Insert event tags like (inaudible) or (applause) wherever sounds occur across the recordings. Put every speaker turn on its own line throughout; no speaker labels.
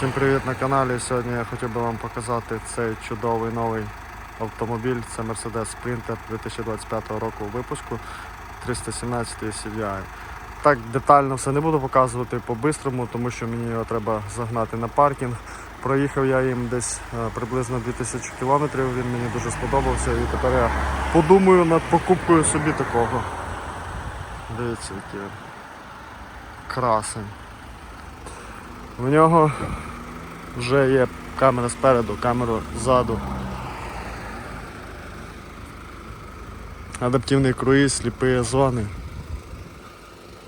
Всім привіт на каналі. Сьогодні я хотів би вам показати цей чудовий новий автомобіль. Це Mercedes Sprinter 2025 року випуску 317 CDI. Так детально все не буду показувати по-бистрому, тому що мені його треба загнати на паркінг. Проїхав я їм десь е, приблизно 2000 кілометрів, він мені дуже сподобався і тепер я подумаю над покупкою собі такого. Дивіться, який красень. В нього вже є камера спереду, камера ззаду. Адаптивний круїз, сліпі зони.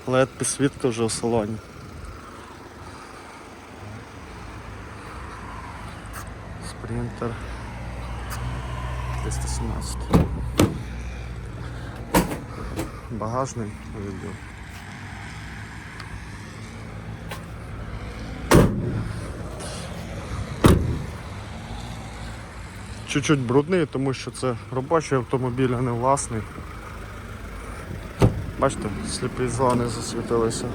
led підсвітка вже в салоні. Спринтер 317. Багажний відділ. Чуть-чуть брудний, тому що це робочий автомобіль, а не власний. Бачите, сліпі зони засвітилися.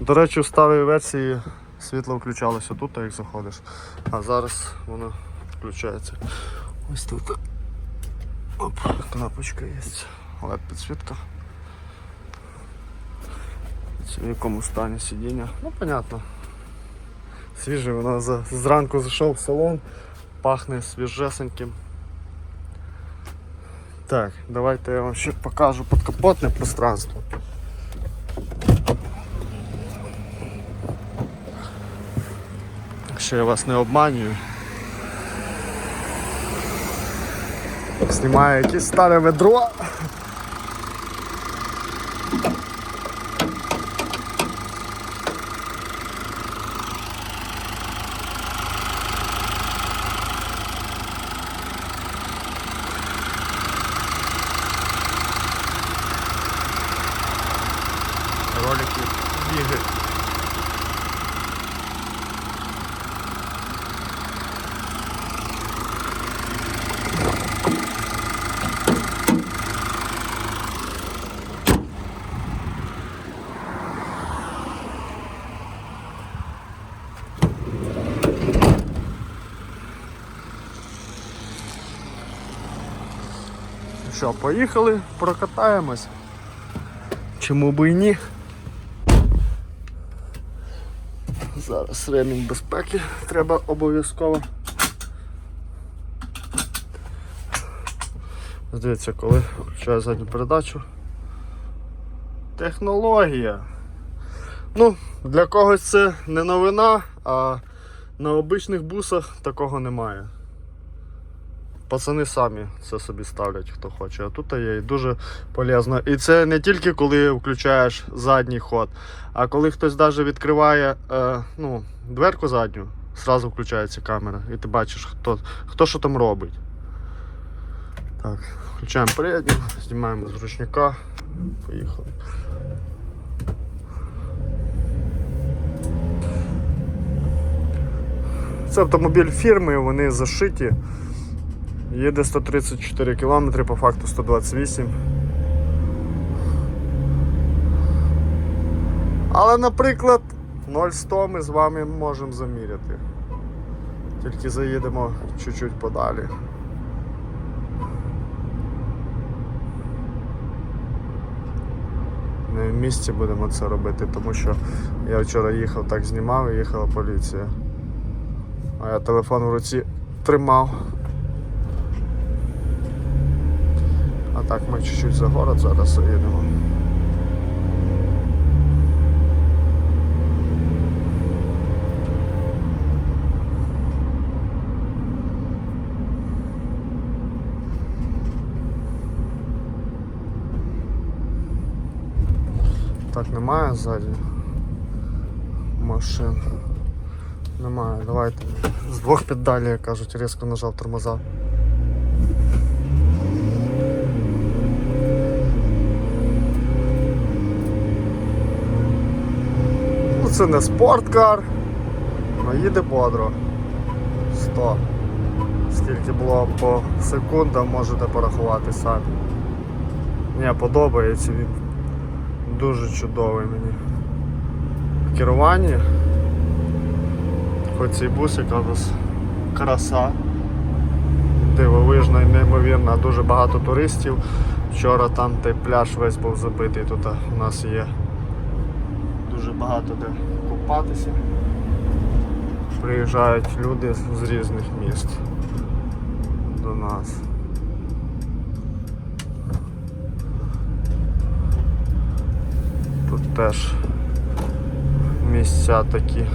До речі, в старій версії світло включалося тут, як заходиш, а зараз воно включається. Ось тут. Оп, кнопочка є. LED підсвітка. В якому стані сидіння. Ну, понятно. Свіже, воно за, зранку зайшов в салон, пахне свіжесеньким. Так, давайте я вам ще покажу подкапотне пространство. Якщо я вас не обманюю. Знімаю якесь старе ведро. Ролики бігають. Що, поїхали, прокатаємось. Чому би і ні? Зараз ремінь безпеки треба обов'язково. Дивіться, коли включаю задню передачу. Технологія. Ну, для когось це не новина, а на обичних бусах такого немає. Пацани самі це собі ставлять, хто хоче. А тут є і дуже полезно. І це не тільки коли включаєш задній ход, а коли хтось навіть відкриває е, ну, дверку задню, зразу включається камера, і ти бачиш, хто, хто що там робить. Так, включаємо передню, знімаємо з ручника. Поїхали. Це автомобіль фірми, вони зашиті. Їде 134 км, по факту 128. Але, наприклад, 0,100 ми з вами можемо заміряти. Тільки заїдемо чуть-чуть подалі. Не в місті будемо це робити, тому що я вчора їхав, так знімав і їхала поліція. А я телефон в руці тримав. А так ми чуть-чуть за город зараз їдемо. Так, немає ззаді машин. Немає, давайте. З двох педалей, як кажуть, різко нажав тормоза. Це не спорткар, але їде бодро. 100. Скільки було по секундам, можете порахувати самі. Мені подобається він. Дуже чудовий мені. В керуванні. Хоч цей бусик, але нас краса. Дивовижна і неймовірна, дуже багато туристів. Вчора там той пляж весь був забитий. Тут у нас є багато де купатися. Приїжджають люди з різних міст до нас. Тут теж місця такі.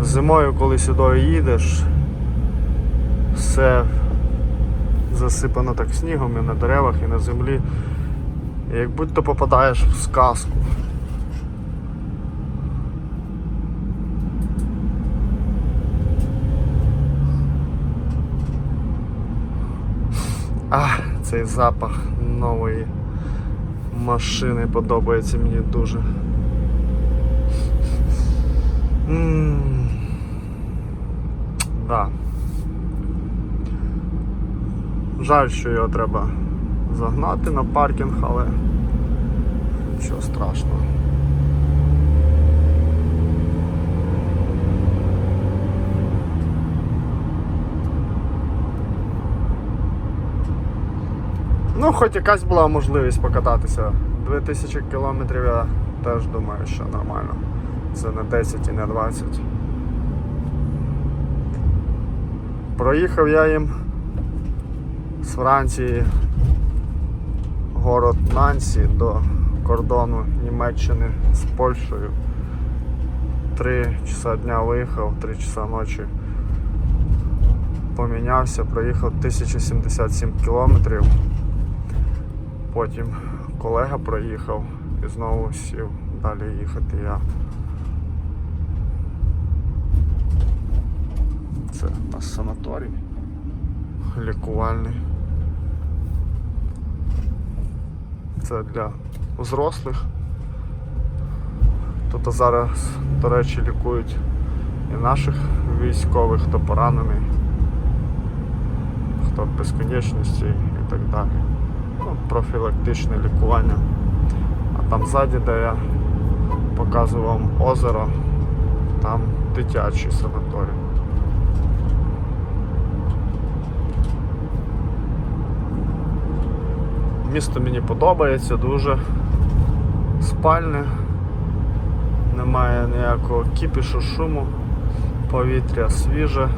Зимою, коли сюди їдеш, все засипано так снігом і на деревах, і на землі. Як будь-то попадаєш в сказку. А, цей запах нової машини подобається мені дуже. Да. Жаль, що його треба загнати на паркінг, але нічого страшного. Ну, хоч якась була можливість покататися. 2000 кілометрів я теж думаю, що нормально. Це не 10 і не 20. Проїхав я їм з Франції город Нансі до кордону Німеччини з Польщею. Три часа дня виїхав, три часа ночі помінявся, проїхав 1077 кілометрів. Потім колега проїхав і знову сів далі їхати я. Це наш санаторій лікувальний. Це для взрослих. Тут зараз, до речі, лікують і наших військових, хто поранений, хто без конечності і так далі. Профілактичне лікування. А там ззаді, де я показував вам озеро, там дитячий санаторій. Місто мені подобається дуже спальне, немає ніякого кіпішу, шуму, повітря свіже.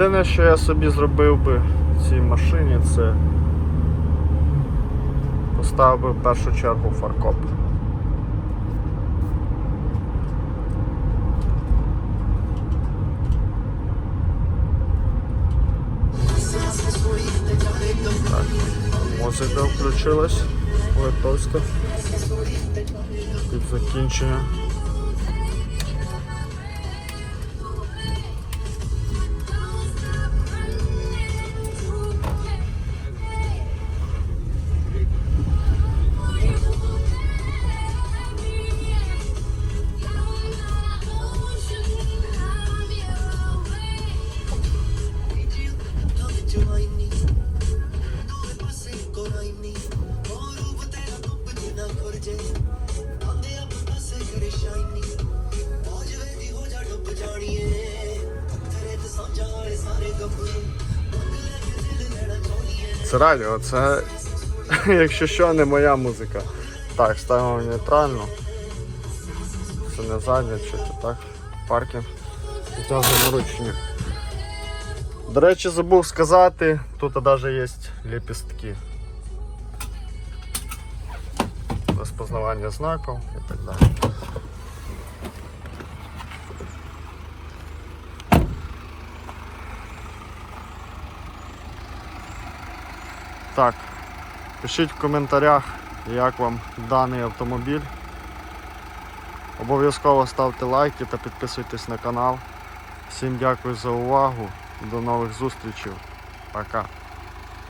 Єдине, що я собі зробив би в цій машині, це поставив би в першу чергу фаркоп. Музика включилась литовська під закінчення. Це радіо, це, (laughs) якщо що, не моя музика. Так, ставимо нейтрально. Це не задня, чи то так. Паркінг. Витягуємо ручні. До речі, забув сказати, тут навіть є ліпістки. Розпознавання знаків і так далі. Так, пишіть в коментарях, як вам даний автомобіль. Обов'язково ставте лайки та підписуйтесь на канал. Всім дякую за увагу. До нових зустрічей. Пока.